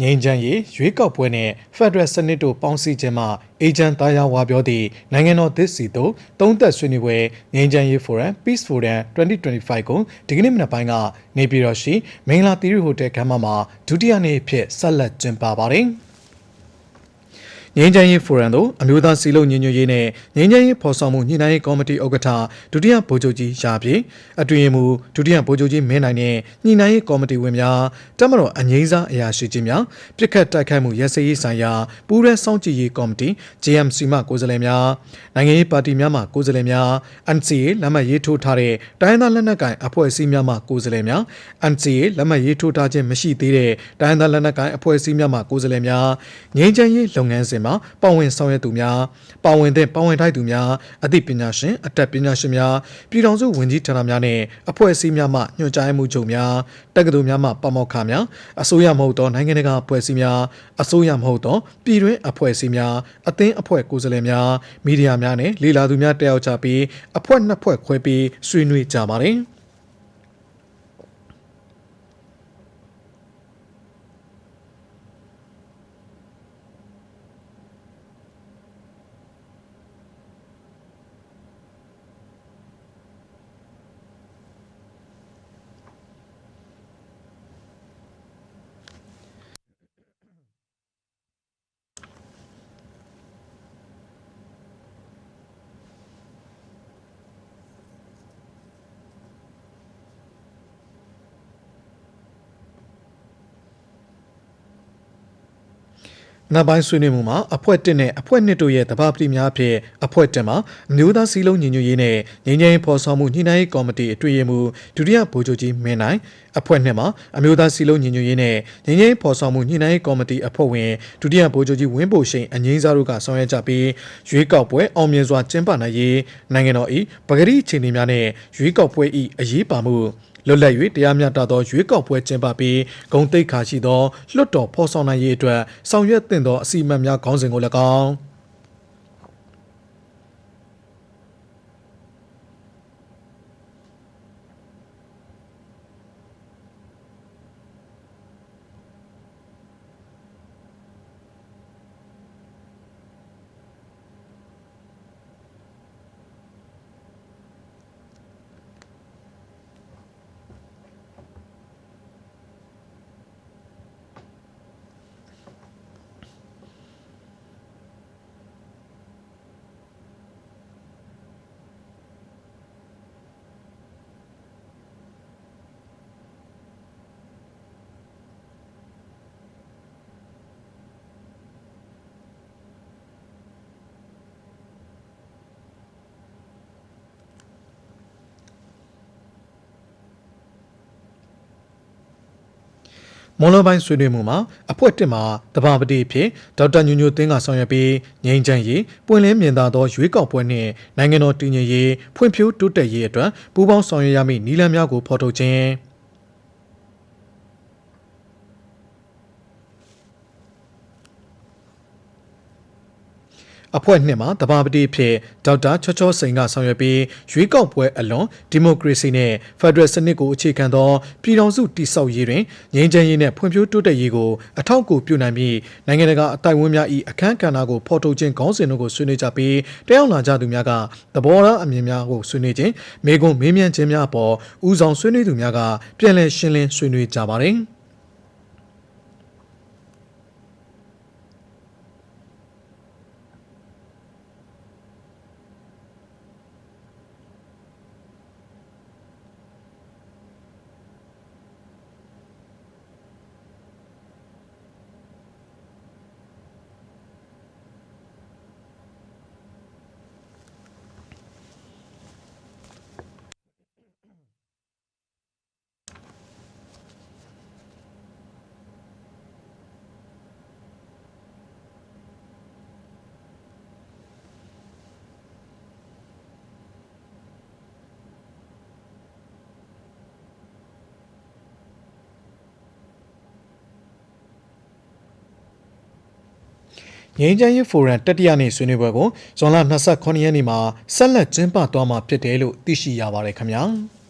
ငိမ့်ချမ်းရေးရွေးကောက်ပွဲနဲ့ Federal စနစ်တို့ပေါင်းစည်းခြင်းမှာအေဂျင့်သားယာဝါပြောသည့်နိုင်ငံတော်သစ်စီတို့သုံးသက်ဆွေးနွေးပွဲငိမ့်ချမ်းရေး Forum Peace Forum 2025ကိုဒီကနေ့မနက်ပိုင်းကနေပြည်တော်ရှိမင်္ဂလာသီရိဟိုတယ်ခန်းမမှာဒုတိယနေ့အဖြစ်ဆက်လက်ကျင်းပပါတယ်။ ငင်းချမ်းရေးဖိုရမ်သို့အမျိုးသားစီလုံးညီညွတ်ရေးနဲ့ငင်းချမ်းရေးဖော်ဆောင်မှုညှိနှိုင်းရေးကော်မတီဥက္ကဋ္ဌဒုတိယဗိုလ်ချုပ်ကြီးရာပြေအတွင်ရေးမှူးဒုတိယဗိုလ်ချုပ်ကြီးမင်းနိုင်နဲ့ညှိနှိုင်းရေးကော်မတီဝင်များတက်မတော်အငိမ့်စားအရာရှိကြီးများပြစ်ခတ်တိုက်ခိုက်မှုရစရေးဆိုင်ရာပူးရဲစောင့်ကြည့်ရေးကော်မတီ JMC မှကိုယ်စားလှယ်များနိုင်ငံရေးပါတီများမှကိုယ်စားလှယ်များ NCA လက်မှတ်ရေးထိုးထားတဲ့တိုင်းဒေသလက်နက်ကိုင်အဖွဲ့အစည်းများမှကိုယ်စားလှယ်များ NCA လက်မှတ်ရေးထိုးထားခြင်းမရှိသေးတဲ့တိုင်းဒေသလက်နက်ကိုင်အဖွဲ့အစည်းများမှကိုယ်စားလှယ်များငင်းချမ်းရေးလုပ်ငန်းစဉ်မှာပါဝင်ဆောင်ရွက်သူများပါဝင်တဲ့ပါဝင်ထိုက်သူများအသိပညာရှင်အတတ်ပညာရှင်များပြည်ထောင်စုဝန်ကြီးဌာနများနဲ့အဖွဲ့အစည်းများမှညွှန်ကြားမှုချုပ်များတက္ကသိုလ်များမှပါမောက္ခများအစိုးရမဟုတ်သောနိုင်ငံတကာအဖွဲ့အစည်းများအစိုးရမဟုတ်သောပြည်တွင်းအဖွဲ့အစည်းများအသင်းအဖွဲ့ကိုယ်စားလှယ်များမီဒီယာများနဲ့လေလာသူများတက်ရောက်ကြပြီးအဖွဲ့နှစ်ဖွဲ့ခွဲပြီးဆွေးနွေးကြပါတယ်။ နောက်ပိုင်းဆွေးနွေးမှုမှာအဖွဲ့1နဲ့အဖွဲ့2တို့ရဲ့တဘာပတိများအဖြစ်အဖွဲ့1မှာအမျိုးသားစည်းလုံးညီညွတ်ရေးနဲ့ငြိမ်းချမ်းရေးဖော်ဆောင်မှုညှိနှိုင်းရေးကော်မတီအတွေ့အမှုဒုတိယဗိုလ်ချုပ်ကြီးမင်းနိုင်အဖွဲ့2မှာအမျိုးသားစည်းလုံးညီညွတ်ရေးနဲ့ငြိမ်းချမ်းရေးဖော်ဆောင်မှုညှိနှိုင်းရေးကော်မတီအဖွဲ့ဝင်ဒုတိယဗိုလ်ချုပ်ကြီးဝင်းဘိုရှိန်အငိမ့်စားတို့ကဆောင်ရွက်ကြပြီးရွေးကောက်ပွဲအောင်မြင်စွာကျင်းပနိုင်ရေးနိုင်ငံတော်၏ပဂရိအခြေအနေများနဲ့ရွေးကောက်ပွဲ၏အရေးပါမှု လွတ်လပ်၍တရားမျှတသောရွေးကောက်ပွဲကျင်းပပြီးဂုံတိတ်ခါရှိသောလွှတ်တော်ဖော်ဆောင်နိုင်ရေးအတွက်ဆောင်ရွက်သင့်သောအစီအမံများခေါင်းစဉ်ကို၎င်း န်လိုပိုင်းဆွေးနွေးမှုမှာအဖွဲ့တစ်မှာတဘာပတိဖြစ်ဒေါက်တာညိုညိုသင်းကဆောင်ရွက်ပြီးငိမ့်ချမ်းရေးပွင့်လင်းမြင်သာသောရွေးကောက်ပွဲနှင့်နိုင်ငံတော်တည်ငြိမ်ရေးဖွံ့ဖြိုးတိုးတက်ရေးအတွက်ပူးပေါင်းဆောင်ရွက်ရမည့်နည်းလမ်းများကိုဖော်ထုတ်ခြင်း အဖွဲ့နှစ်မှာတဘာပတိဖြစ်ဒေါက်တာချောချောစိန်ကဆောင်ရွက်ပြီးရွေးကောက်ပွဲအလွန်ဒီမိုကရေစီနဲ့ဖက်ဒရယ်စနစ်ကိုအခြေခံသောပြည်ထောင်စုတည်ဆောက်ရေးတွင်ငြိမ်းချမ်းရေးနဲ့ဖွံ့ဖြိုးတိုးတက်ရေးကိုအထောက်အကူပြုနိုင်ပြီးနိုင်ငံတကာအတိုင်းအဝန်များ၏အခမ်းကဏ္ဍကိုဖော်ထုတ်ခြင်းခေါင်းစဉ်တို့ကိုဆွေးနွေးကြပြီးတက်ရောက်လာကြသူများကသဘောထားအမြင်များကိုဆွေးနွေးခြင်းမေကွန်မေးမြန်းခြင်းများအပေါ်ဦးဆောင်ဆွေးနွေးသူများကပြန်လည်ရှင်းလင်းဆွေးနွေးကြပါတယ်။ ငြိမ်းချမ်းရေးဖိုရမ်တတိယနေ့ဆွေးနွေးပွဲကိုဇွန်လ29ရက်နေ့မှာဆက်လက်ကျင်းပသွားမှာဖြစ်တယ်လို့သိရှိရပါတယ်ခင်ဗျာ။